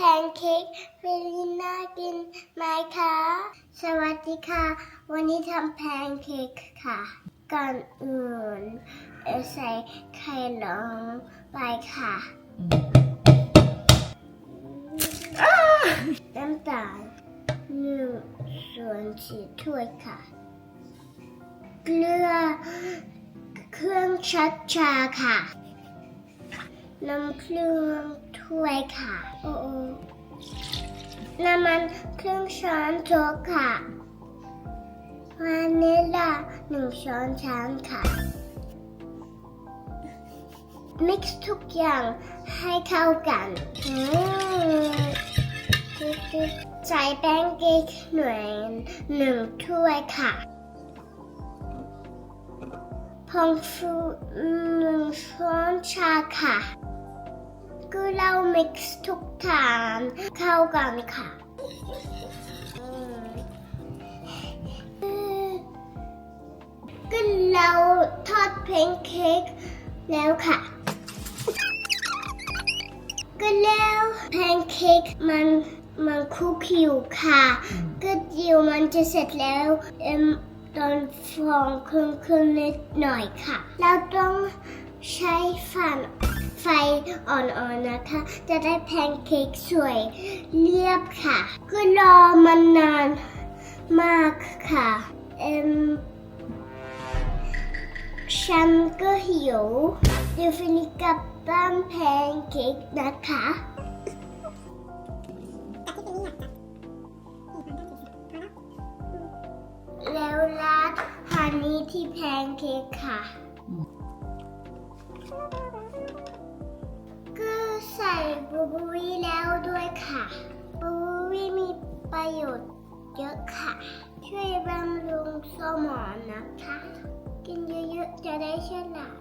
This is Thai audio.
พนเค้กเวลิน่ากินไหมคะ สวัสดีค่ะ วันนี้ทำแพนเค้กค่ะ ก่อนอื่นใส่ไข่ลงไปค่ะน้ำตาลหนึ่งส่วนสี่ถ้วยค่ะ เกลือเครื่องชัดชาค่ะ น้ำเครื่องถ้วยค่ะ โอ้โอน้ำมันครึ่งช้อนโต๊ะค่ะวานิลาหนึ่งช้อนชามค่ะ มิกซ์ทุกอย่างให้เข้ากัน ใส่แป้งเค้กหน่วยหนึ่งถ้วยค่ะผงฟูหนึ่งช้อนชาค่ะ ก็เรามิกซ์ทุกทางเข้ากันค่ะก็เราทอดแพนเค้กแล้วค่ะก็แล้วแพนเค้กมันมันคุกอยู่ค่ะก็เดี๋ยวมันจะเสร็จแล้วเอ็มตอนฟองครึ่งครึ่งนิดหน่อยค่ะ เราต้อง ใช้ฟันไฟอ่อนๆนะคะ จะได้แพนเค้กสวยเรียบค่ะ ก็รอมันนานมากค่ะเอ็มฉันก็หิวเดี๋ยวฟินิกับบ้านแพนเค้กนะคะแล้วราดฮันนี่ที่แพนเค้กค่ะ ก็ใส่บลูเบอรี่แล้วด้วยค่ะบลูเบอรี่มีประโยชน์เยอะค่ะ ช่วยบำรุงสมองนะคะ กินเยอะๆจะได้ฉลาด